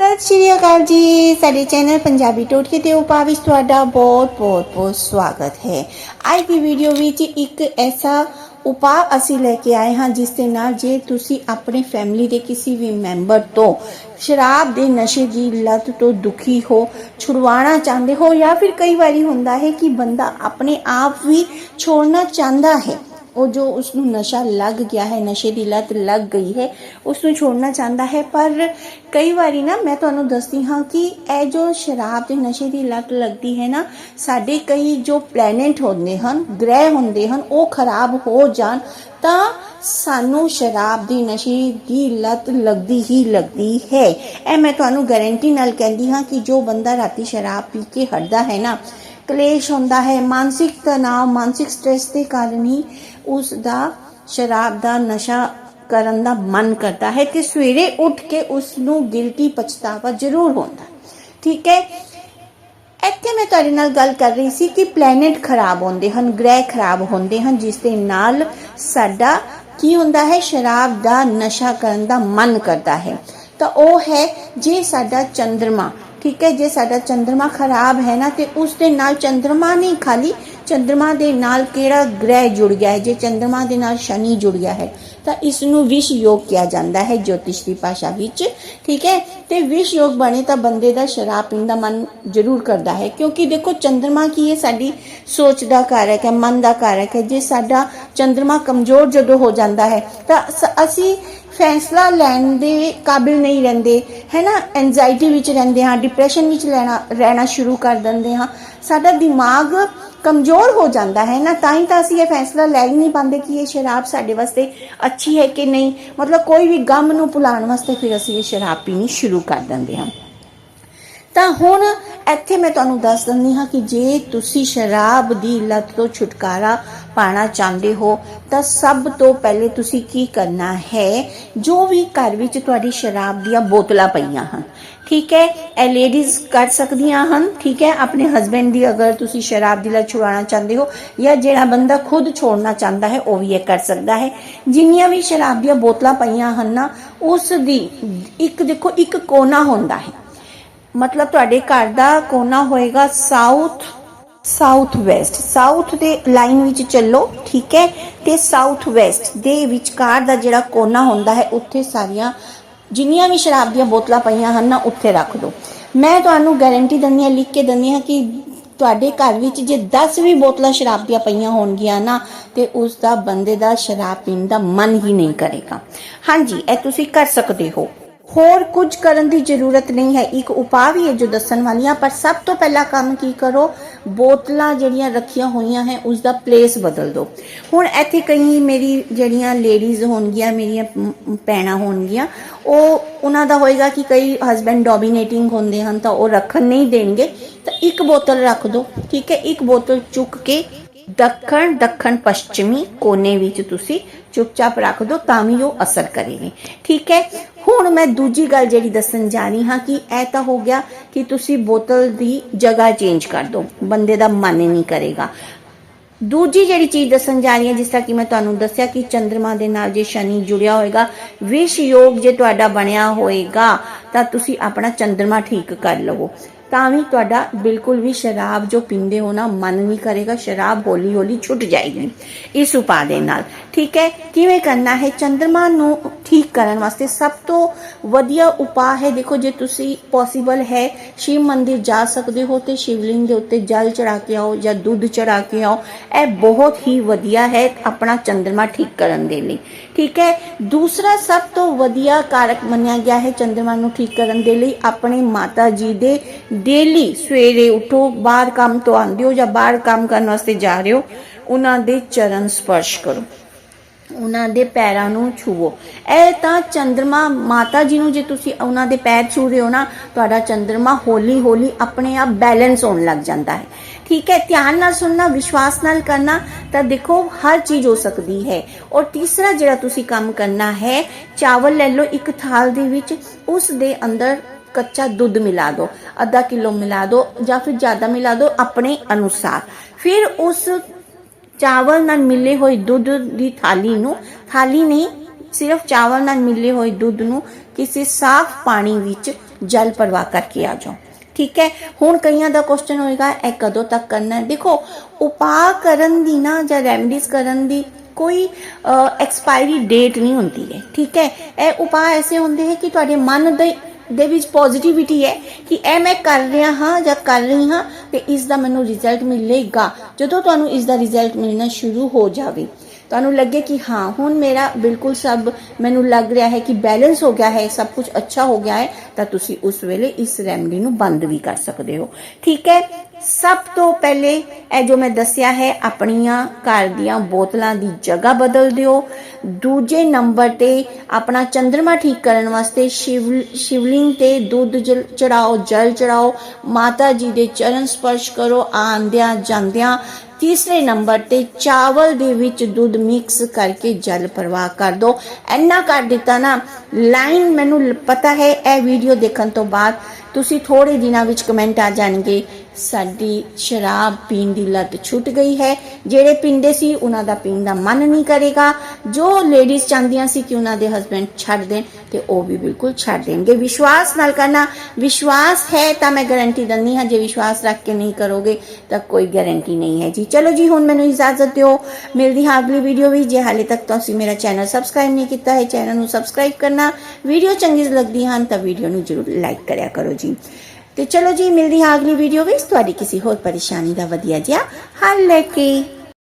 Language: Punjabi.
ਸਤਿ ਸ਼੍ਰੀ ਅਕਾਲ ਜੀ। ਸਾਡੇ ਚੈਨਲ ਪੰਜਾਬੀ ਟੋਟਕੇ ਤੇ ਉਪਾਅ ਵਿੱਚ ਤੁਹਾਡਾ ਬਹੁਤ ਬਹੁਤ ਬਹੁਤ ਸਵਾਗਤ ਹੈ। ਅੱਜ ਦੀ ਵੀਡੀਓ ਵਿੱਚ ਇੱਕ ਐਸਾ ਉਪਾਅ ਅਸੀਂ ਲੈ ਕੇ ਆਏ ਹਾਂ, ਜਿਸ ਦੇ ਨਾਲ ਜੇ ਤੁਸੀਂ ਆਪਣੀ ਫੈਮਿਲੀ ਦੇ ਕਿਸੇ ਵੀ ਮੈਂਬਰ ਤੋਂ ਸ਼ਰਾਬ ਦੇ ਨਸ਼ੇ ਦੀ ਲਤ ਤੋਂ ਦੁਖੀ ਹੋ, ਛੁਡਵਾਉਣਾ ਚਾਹੁੰਦੇ ਹੋ ਜਾਂ ਫਿਰ ਕਈ ਵਾਰੀ ਹੁੰਦਾ ਹੈ ਕਿ ਬੰਦਾ ਆਪਣੇ ਆਪ ਵੀ ਛੋੜਨਾ ਚਾਹੁੰਦਾ ਹੈ ਉਹ ਜੋ ਉਸ ਨੂੰ ਨਸ਼ਾ ਲੱਗ ਗਿਆ ਹੈ, ਨਸ਼ੇ ਦੀ ਲਤ ਲੱਗ ਗਈ ਹੈ ਉਸ ਨੂੰ ਛੋੜਨਾ ਚਾਹੁੰਦਾ ਹੈ। ਪਰ ਕਈ ਵਾਰੀ ਨਾ ਮੈਂ ਤੁਹਾਨੂੰ ਦੱਸਦੀ ਹਾਂ ਕਿ ਇਹ ਜੋ ਸ਼ਰਾਬ ਦੇ ਨਸ਼ੇ ਦੀ ਲਤ ਲੱਗਦੀ ਹੈ ਨਾ, ਸਾਡੇ ਕਈ ਜੋ ਪਲੈਨਟ ਹੁੰਦੇ ਹਨ, ਗ੍ਰਹਿ ਹੁੰਦੇ ਹਨ, ਉਹ ਖਰਾਬ ਹੋ ਜਾਣ ਤਾਂ ਸਾਨੂੰ ਸ਼ਰਾਬ ਦੀ ਨਸ਼ੇ ਦੀ ਲਤ ਲੱਗਦੀ ਹੀ ਲੱਗਦੀ ਹੈ। ਇਹ ਮੈਂ ਤੁਹਾਨੂੰ ਗਾਰੰਟੀ ਨਾਲ ਕਹਿੰਦੀ ਹਾਂ ਕਿ ਜੋ ਬੰਦਾ ਰਾਤੀ ਸ਼ਰਾਬ ਪੀ ਕੇ ਹਟਦਾ ਹੈ ਨਾ ਕਲੇਸ਼ ਹੁੰਦਾ ਹੈ, ਮਾਨਸਿਕ ਤਣਾਅ, ਮਾਨਸਿਕ ਸਟ੍ਰੈਸ ਦੇ ਕਾਰਨ ਹੀ ਉਸ ਦਾ ਸ਼ਰਾਬ ਦਾ ਨਸ਼ਾ ਕਰਨ ਦਾ ਮਨ ਕਰਦਾ ਹੈ ਤੇ ਸਵੇਰੇ ਉੱਠ ਕੇ ਉਸ ਨੂੰ ਗਿਲਟੀ ਪਛਤਾਵਾ ਜ਼ਰੂਰ ਹੁੰਦਾ ਠੀਕ ਹੈ? ਇੱਥੇ ਮੈਂ ਤੁਹਾਡੇ ਨਾਲ ਗੱਲ ਕਰ ਰਹੀ ਸੀ ਕਿ ਪਲੈਨਟ ਖਰਾਬ ਹੁੰਦੇ ਹਨ, ਗ੍ਰਹਿ ਖਰਾਬ ਹੁੰਦੇ ਹਨ, ਜਿਸ ਦੇ ਨਾਲ ਸਾਡਾ ਕੀ ਹੁੰਦਾ ਹੈ? ਸ਼ਰਾਬ ਦਾ ਨਸ਼ਾ ਕਰਨ ਦਾ ਮਨ ਕਰਦਾ ਹੈ। ਤਾਂ ਉਹ ਹੈ ਜੇ ਸਾਡਾ ਚੰ드ਰਮਾ ਠੀਕ ਹੈ, ਜੇ ਸਾਡਾ ਚੰ드ਰਮਾ ਖਰਾਬ ਹੈ ਨਾ ਤੇ ਉਸ ਦੇ ਨਾਲ ਚੰ드ਰਮਾ ਨਹੀਂ ਖਾਲੀ ਚੰਦਰਮਾ ਦੇ ਨਾਲ ਕਿਹੜਾ ਗ੍ਰਹਿ ਜੁੜ ਗਿਆ ਹੈ? ਜੇ ਚੰਦਰਮਾ ਦੇ ਨਾਲ ਸ਼ਨੀ ਜੁੜ ਗਿਆ ਹੈ, ਤਾਂ ਇਸ ਨੂੰ ਵਿਸ਼ ਯੋਗ ਕਿਹਾ ਜਾਂਦਾ ਹੈ ਜੋਤਿਸ਼ ਦੀ ਭਾਸ਼ਾ ਵਿੱਚ। ਠੀਕ ਹੈ? ਤੇ ਵਿਸ਼ ਯੋਗ ਬਣੇ ਤਾਂ ਬੰਦੇ ਦਾ ਸ਼ਰਾਬ ਪੀਣ ਦਾ ਮਨ ਜ਼ਰੂਰ ਕਰਦਾ ਹੈ, ਕਿਉਂਕਿ ਦੇਖੋ ਚੰਦਰਮਾ ਕੀ ਹੈ? ਸਾਡੀ ਸੋਚ ਦਾ ਕਾਰਕ ਹੈ ਮਨ ਦਾ ਕਾਰਕ ਹੈ ਜੇ ਸਾਡਾ ਚੰਦਰਮਾ ਕਮਜ਼ੋਰ ਜਦੋਂ ਹੋ ਜਾਂਦਾ ਹੈ, ਤਾਂ ਅਸੀਂ ਫੈਸਲਾ ਲੈਣ ਦੇ ਕਾਬਿਲ ਨਹੀਂ ਰਹਿੰਦੇ। ਹੈ ਨਾ? ਐਂਜ਼ਾਇਟੀ ਵਿੱਚ ਰਹਿੰਦੇ ਹਾਂ ਡਿਪਰੈਸ਼ਨ ਵਿੱਚ ਲੈਣਾ, ਰਹਿਣਾ ਸ਼ੁਰੂ ਕਰ ਦਿੰਦੇ ਹਾਂ। ਸਾਡਾ ਦਿਮਾਗ ਕਮਜ਼ੋਰ ਹੋ ਜਾਂਦਾ ਹੈ ਨਾ, ਤਾਂ ਹੀ ਤਾਂ ਅਸੀਂ ਇਹ ਫੈਸਲਾ ਲੈ ਹੀ ਨਹੀਂ ਪਾਉਂਦੇ ਕਿ ਇਹ ਸ਼ਰਾਬ ਸਾਡੇ ਵਾਸਤੇ ਅੱਛੀ ਹੈ ਕਿ ਨਹੀਂ। ਮਤਲਬ ਕੋਈ ਵੀ ਗਮ ਨੂੰ ਭੁਲਾਉਣ ਵਾਸਤੇ ਫਿਰ ਅਸੀਂ ਇਹ ਸ਼ਰਾਬ ਪੀਣੀ ਸ਼ੁਰੂ ਕਰ ਦਿੰਦੇ ਹਾਂ। ਤਾਂ ਹੁਣ ਇੱਥੇ ਮੈਂ ਤੁਹਾਨੂੰ ਦੱਸ ਦਿੰਦੀ ਹਾਂ ਕਿ ਜੇ ਤੁਸੀਂ ਸ਼ਰਾਬ ਦੀ ਲਤ ਤੋਂ ਛੁਟਕਾਰਾ ਪਾਣਾ ਚਾਹੁੰਦੇ ਹੋ, ਤਾਂ ਸਭ ਤੋਂ ਪਹਿਲੇ ਤੁਸੀਂ ਕੀ ਕਰਨਾ ਹੈ? ਜੋ ਵੀ ਘਰ ਵਿੱਚ ਤੁਹਾਡੀ ਸ਼ਰਾਬ ਦੀਆਂ ਬੋਤਲਾਂ ਪਈਆਂ ਹਨ, ਠੀਕ ਹੈ? ਇਹ ਲੇਡੀਜ਼ ਕਰ ਸਕਦੀਆਂ ਹਨ, ਠੀਕ ਹੈ? ਆਪਣੇ ਹਸਬੰਡ ਦੀ ਅਗਰ ਤੁਸੀਂ ਸ਼ਰਾਬ ਦੀ ਲਤ ਛੁਡਾਉਣਾ ਚਾਹੁੰਦੇ ਹੋ ਜਾਂ ਜਿਹੜਾ ਬੰਦਾ ਖੁਦ ਛੋੜਨਾ ਚਾਹੁੰਦਾ ਹੈ, ਉਹ ਵੀ ਇਹ ਕਰ ਸਕਦਾ ਹੈ। ਜਿੰਨੀਆਂ ਵੀ ਸ਼ਰਾਬ ਦੀਆਂ ਬੋਤਲਾਂ ਪਈਆਂ ਹਨ ਨਾ, ਉਸ ਦੀ ਇੱਕ ਦੇਖੋ, ਇੱਕ ਕੋਨਾ ਹੁੰਦਾ ਹੈ। ਮਤਲਬ ਤੁਹਾਡੇ ਘਰ ਦਾ ਕੋਨਾ ਹੋਏਗਾ ਸਾਊਥ ਸਾਊਥ ਵੈਸਟ ਸਾਊਥ ਦੇ ਲਾਈਨ ਵਿੱਚ ਚੱਲੋ, ਠੀਕ ਹੈ? ਤੇ ਸਾਊਥ ਵੈਸਟ ਦੇ ਵਿਚਕਾਰ ਦਾ ਜਿਹੜਾ ਕੋਨਾ ਹੁੰਦਾ ਹੈ, ਉੱਥੇ ਸਾਰੀਆਂ ਜਿੰਨੀਆਂ ਵੀ ਸ਼ਰਾਬ ਦੀਆਂ ਬੋਤਲਾਂ ਪਈਆਂ ਹਨ ਨਾ, ਉੱਥੇ ਰੱਖ ਦਿਓ। ਮੈਂ ਤੁਹਾਨੂੰ ਗਾਰੰਟੀ ਦਿੰਦੀ ਹਾਂ, ਲਿਖ ਕੇ ਦਿੰਦੀ ਹਾਂ ਕਿ ਤੁਹਾਡੇ ਘਰ ਵਿੱਚ ਜੇ 10 ਵੀ ਬੋਤਲਾਂ ਸ਼ਰਾਬ ਦੀਆਂ ਪਈਆਂ ਹੋਣਗੀਆਂ ਨਾ, ਤੇ ਉਸ ਦਾ ਬੰਦੇ ਦਾ ਸ਼ਰਾਬ ਪੀਣ ਦਾ ਮਨ ਹੀ ਨਹੀਂ ਕਰੇਗਾ। ਹਾਂਜੀ, ਇਹ ਤੁਸੀਂ ਕਰ ਸਕਦੇ ਹੋ। ਹੋਰ ਕੁਝ ਕਰਨ ਦੀ ਜ਼ਰੂਰਤ ਨਹੀਂ ਹੈ। ਇੱਕ ਉਪਾਅ ਵੀ ਹੈ ਜੋ ਦੱਸਣ ਵਾਲੀਆਂ, ਪਰ ਸਭ ਤੋਂ ਪਹਿਲਾ ਕੰਮ ਕੀ ਕਰੋ? ਬੋਤਲਾਂ ਜਿਹੜੀਆਂ ਰੱਖੀਆਂ ਹੋਈਆਂ ਹੈ, ਉਸ ਦਾ ਪਲੇਸ ਬਦਲ ਦਿਓ। ਹੁਣ ਇੱਥੇ ਕਈ ਮੇਰੀ ਜਿਹੜੀਆਂ ਲੇਡੀਜ਼ ਹੋਣਗੀਆਂ, ਮੇਰੀਆਂ ਮ- ਭੈਣਾਂ ਹੋਣਗੀਆਂ, ਉਹ ਉਹਨਾਂ ਦਾ ਹੋਏਗਾ ਕਿ ਕਈ ਹਸਬੰਡ ਡੋਮੀਨੇਟਿੰਗ ਹੁੰਦੇ ਹਨ, ਤਾਂ ਉਹ ਰੱਖਣ ਨਹੀਂ ਦੇਣਗੇ। ਤਾਂ ਇੱਕ ਬੋਤਲ ਰੱਖ ਦਿਓ, ਠੀਕ ਹੈ? ਇੱਕ ਬੋਤਲ ਚੁੱਕ ਕੇ ਦੱਖਣ ਦੱਖਣ ਪੱਛਮੀ ਕੋਨੇ ਵਿੱਚ ਤੁਸੀਂ ਚੁੱਪਚਾਪ ਰੱਖ ਦਿਓ, ਤਾਂ ਵੀ ਉਹ ਅਸਰ ਕਰੇਗੀ। ਠੀਕ ਹੈ? ਹੁਣ ਮੈਂ ਦੂਜੀ ਗੱਲ ਜਿਹੜੀ ਦੱਸਣ ਜਾ ਰਹੀ ਹਾਂ ਕਿ ਇਹ ਤਾਂ ਹੋ ਗਿਆ ਕਿ ਤੁਸੀਂ ਬੋਤਲ ਦੀ ਜਗ੍ਹਾ ਚੇਂਜ ਕਰ ਦਿਓ, ਬੰਦੇ ਦਾ ਮਨ ਨਹੀਂ ਕਰੇਗਾ। ਦੂਜੀ ਜਿਹੜੀ ਚੀਜ਼ ਦੱਸਣ ਜਾ ਰਹੀ ਹਾਂ, ਜਿਸ ਤਰ੍ਹਾਂ ਕਿ ਮੈਂ ਤੁਹਾਨੂੰ ਦੱਸਿਆ ਕਿ ਚੰ드ਰਮਾ ਦੇ ਨਾਲ ਜੇ ਸ਼ਨੀ ਜੁੜਿਆ ਹੋਏਗਾ ਵਿਸ਼ ਯੋਗ ਜੇ ਤੁਹਾਡਾ ਬਣਿਆ ਹੋਏਗਾ, ਤਾਂ ਤੁਸੀਂ ਆਪਣਾ ਚੰ드ਰਮਾ ਠੀਕ ਕਰ ਲਵੋ। ਤਾਂ ਵੀ ਤੁਹਾਡਾ ਬਿਲਕੁਲ ਵੀ ਸ਼ਰਾਬ ਜੋ ਪਿੰਦੇ ਹੋ ਨਾ, ਮਨ ਨਹੀਂ ਕਰੇਗਾ, ਸ਼ਰਾਬ ਹੌਲੀ ਹੌਲੀ ਛੁੱਟ ਜਾਏਗੀ। ਇਸ ਉਪਾਅ ਦੇ ਨਾਲ। ਠੀਕ ਹੈ? ਕਿਵੇਂ ਕਰਨਾ ਹੈ? ਚੰਦਰਮਾ ਨੂੰ ਠੀਕ ਕਰਨ ਵਾਸਤੇ ਸਭ ਤੋਂ ਵਧੀਆ ਉਪਾਅ ਹੈ। ਦੇਖੋ, ਜੇ ਤੁਸੀਂ ਪੋਸੀਬਲ ਹੈ, ਸ਼ਿਵ ਮੰਦਿਰ ਜਾ ਸਕਦੇ ਹੋ ਤੇ ਸ਼ਿਵਲਿੰਗ ਦੇ ਉੱਤੇ ਜਲ ਚੜਾ ਕੇ ਆਓ ਜਾਂ ਦੁੱਧ ਚੜਾ ਕੇ ਆਓ। ਇਹ ਬਹੁਤ ਹੀ ਵਧੀਆ ਹੈ ਆਪਣਾ ਚੰਦਰਮਾ ਠੀਕ ਕਰਨ ਦੇ ਲਈ। ਠੀਕ ਹੈ? ਦੂਸਰਾ ਸਭ ਤੋਂ ਵਧੀਆ ਕਾਰਕ ਮੰਨਿਆ ਗਿਆ ਹੈ ਚੰਦਰਮਾ ਨੂੰ ਠੀਕ ਕਰਨ ਦੇ ਲਈ, ਆਪਣੇ ਮਾਤਾ ਜੀ ਦੇ ਡੇਲੀ ਸਵੇਰੇ ਉਠੋ, ਬਾਹਰ ਕੰਮ ਤੋਂ ਆਉਂਦੇ ਹੋ ਜਾਂ ਬਾਹਰ ਕੰਮ ਕਰਨ ਵਾਸਤੇ ਜਾ ਰਹੇ ਹੋ, ਉਹਨਾਂ ਦੇ ਚਰਨ ਸਪਰਸ਼ ਕਰੋ। ਉਹਨਾਂ ਦੇ ਪੈਰਾਂ ਨੂੰ ਛੂਵੋ। ਇਹ ਤਾਂ ਚੰ드ਰਮਾ ਮਾਤਾ ਜੀ ਨੂੰ ਜੇ ਤੁਸੀਂ ਉਹਨਾਂ ਦੇ ਪੈਰ ਛੂ ਰਹੇ ਹੋ ਨਾ, ਤੁਹਾਡਾ ਚੰ드ਰਮਾ ਹੌਲੀ ਹੌਲੀ ਆਪਣੇ ਆਪ ਬੈਲੈਂਸ ਹੋਣ ਲੱਗ ਜਾਂਦਾ ਹੈ। ਠੀਕ ਹੈ, ਧਿਆਨ ਨਾਲ ਸੁਣਨਾ, ਵਿਸ਼ਵਾਸ ਨਾਲ ਕਰਨਾ, ਤਾਂ ਦੇਖੋ ਹਰ ਚੀਜ਼ ਹੋ ਸਕਦੀ ਹੈ। ਔਰ ਤੀਸਰਾ ਜਿਹੜਾ ਤੁਸੀਂ ਕੰਮ ਕਰਨਾ ਹੈ, ਚਾਵਲ ਲੈ ਲਓ ਇੱਕ ਥਾਲ ਦੇ ਵਿੱਚ, ਉਸ ਦੇ ਅੰਦਰ ਕੱਚਾ ਦੁੱਧ ਮਿਲਾ ਦਿਓ ਅੱਧਾ ਕਿਲੋ ਮਿਲਾ ਦਿਓ ਜਾਂ ਫਿਰ ਜ਼ਿਆਦਾ ਮਿਲਾ ਦਿਓ ਆਪਣੇ ਅਨੁਸਾਰ। ਫਿਰ ਉਸ ਚਾਵਲ ਨਾਲ ਮਿਲੇ ਹੋਏ ਦੁੱਧ ਦੀ ਥਾਲੀ ਨੂੰ, ਥਾਲੀ ਨਹੀਂ, ਸਿਰਫ ਚਾਵਲ ਨਾਲ ਮਿਲੇ ਹੋਏ ਦੁੱਧ ਨੂੰ ਕਿਸੇ ਸਾਫ਼ ਪਾਣੀ ਵਿੱਚ ਜਲ ਪ੍ਰਵਾਹ ਕਰਕੇ ਆ ਜਾਓ। ਠੀਕ ਹੈ? ਹੁਣ ਕਈਆਂ ਦਾ ਕੁਐਸਚਨ ਹੋਏਗਾ, ਇਹ ਕਦੋਂ ਤੱਕ ਕਰਨਾ ਹੈ? ਦੇਖੋ, ਉਪਾਅ ਕਰਨ ਦੀ ਨਾ ਜਾਂ ਰੈਮਡੀਜ਼ ਕਰਨ ਦੀ ਕੋਈ ਐਕਸਪਾਇਰੀ ਡੇਟ ਨਹੀਂ ਹੁੰਦੀ ਹੈ। ਠੀਕ ਹੈ? ਇਹ ਉਪਾਅ ਐਸੇ ਹੁੰਦੇ ਹੈ ਕਿ ਤੁਹਾਡੇ ਮਨ ਦੇ ਦੇ ਵਿੱਚ ਪੋਜ਼ਿਟਿਵਿਟੀ ਹੈ ਕਿ ਇਹ ਮੈਂ ਕਰ ਰਿਹਾ ਹਾਂ ਜਾਂ ਕਰ ਰਹੀ ਹਾਂ ਤੇ ਇਸ ਦਾ ਮੈਨੂੰ ਰਿਜ਼ਲਟ ਮਿਲੇਗਾ। ਜਦੋਂ ਤੁਹਾਨੂੰ ਇਸ ਦਾ ਰਿਜ਼ਲਟ ਮਿਲਣਾ ਸ਼ੁਰੂ ਹੋ ਜਾਵੇ, ਤੁਹਾਨੂੰ ਲੱਗੇ ਕਿ ਹਾਂ, ਹੁਣ ਮੇਰਾ ਬਿਲਕੁਲ ਸਭ ਮੈਨੂੰ ਲੱਗ ਰਿਹਾ ਹੈ ਕਿ ਬੈਲੈਂਸ ਹੋ ਗਿਆ ਹੈ, ਸਭ ਕੁਝ ਅੱਛਾ ਹੋ ਗਿਆ ਹੈ, ਤਾਂ ਤੁਸੀਂ ਉਸ ਵੇਲੇ ਇਸ ਰੈਮਡੀ ਨੂੰ ਬੰਦ ਵੀ ਕਰ ਸਕਦੇ ਹੋ। ਠੀਕ ਹੈ? ਸਭ ਤੋਂ ਪਹਿਲੇ ਇਹ ਜੋ ਮੈਂ ਦੱਸਿਆ ਹੈ, ਆਪਣੀਆਂ ਘਰ ਦੀਆਂ ਬੋਤਲਾਂ ਦੀ ਜਗ੍ਹਾ ਬਦਲ ਦਿਓ। ਦੂਜੇ ਨੰਬਰ ਤੇ ਆਪਣਾ ਚੰ드ਰਮਾ ਠੀਕ ਕਰਨ ਵਾਸਤੇ ਸ਼ਿਵ, ਸ਼ਿਵਲਿੰਗ ਤੇ ਦੁੱਧ ਜਲ- ਚੜਾਓ, ਜਲ ਚੜਾਓ। ਮਾਤਾ ਜੀ ਦੇ ਚਰਨ ਸਪਰਸ਼ ਕਰੋ, ਆਂਦਿਆਂ ਜਾਂਦਿਆਂ। ਤੀਸਰੇ ਨੰਬਰ ਤੇ ਚਾਵਲ ਦੇ ਵਿੱਚ ਦੁੱਧ ਮਿਕਸ ਕਰਕੇ ਜਲ ਪ੍ਰਵਾਹ ਕਰ ਦੋ। ਇੰਨਾ ਕਰ ਦਿੱਤਾ ਨਾ, ਲਾਈਨ ਮੈਨੂੰ ਪਤਾ ਹੈ, ਇਹ ਵੀਡੀਓ ਦੇਖਣ ਤੋਂ ਬਾਅਦ ਤੁਸੀਂ ਥੋੜੇ ਦਿਨਾਂ ਵਿੱਚ ਕਮੈਂਟ ਆ ਜਾਣਗੇ। ਸਾਡੀ ਸ਼ਰਾਬ ਪੀਣ ਦੀ ਲੱਤ ਛੁੱਟ ਗਈ ਹੈ। ਜਿਹੜੇ ਪੀਂਦੇ ਸੀ, ਉਹਨਾਂ ਦਾ ਪੀਣ ਦਾ ਮਨ ਨਹੀਂ ਕਰੇਗਾ। ਜੋ ਲੇਡੀਜ਼ ਚਾਹੁੰਦੀਆਂ ਸੀ ਕਿ ਉਹਨਾਂ ਦੇ ਹਸਬੰਡ ਛੱਡ ਦੇਣ, ਤੇ ਉਹ ਵੀ ਬਿਲਕੁਲ ਛੱਡ ਦੇਣਗੇ। ਵਿਸ਼ਵਾਸ ਨਾਲ ਕਰਨਾ, ਵਿਸ਼ਵਾਸ ਹੈ ਤਾਂ ਮੈਂ ਗਾਰੰਟੀ ਦਿੰਦੀ ਹਾਂ, ਜੇ ਵਿਸ਼ਵਾਸ ਰੱਖ ਕੇ ਨਹੀਂ ਕਰੋਗੇ, ਤਾਂ ਕੋਈ ਗਾਰੰਟੀ ਨਹੀਂ ਹੈ ਜੀ। ਚਲੋ ਜੀ, ਹੁਣ ਮੈਨੂੰ ਇਜਾਜ਼ਤ ਦਿਓ। ਮਿਲਦੀ ਹਾਂ ਅਗਲੀ ਵੀਡੀਓ ਵਿੱਚ। ਜੇ ਹਾਲੇ ਤੱਕ ਤੁਸੀਂ ਮੇਰਾ ਚੈਨਲ ਸਬਸਕ੍ਰਾਈਬ ਨਹੀਂ ਕੀਤਾ ਹੈ ਚੈਨਲ ਨੂੰ ਸਬਸਕ੍ਰਾਈਬ ਕਰਨਾ। ਵੀਡੀਓ ਚੰਗੀ ਲੱਗਦੀ ਹਨ ਤਾਂ ਵੀਡੀਓ ਨੂੰ ਜਰੂਰ ਲਾਈਕ ਕਰਿਆ ਕਰੋ ਜੀ। ਤੇ ਚਲੋ ਜੀ, ਮਿਲਦੀ ਹਾਂ ਅਗਲੀ ਵੀਡੀਓ ਵਿੱਚ। ਤੁਹਾਡੀ ਕਿਸੇ ਹੋਰ ਪਰੇਸ਼ਾਨੀ ਦਾ ਵਧੀਆ ਜਿਹਾ ਹੱਲ ਲੈ ਕੇ।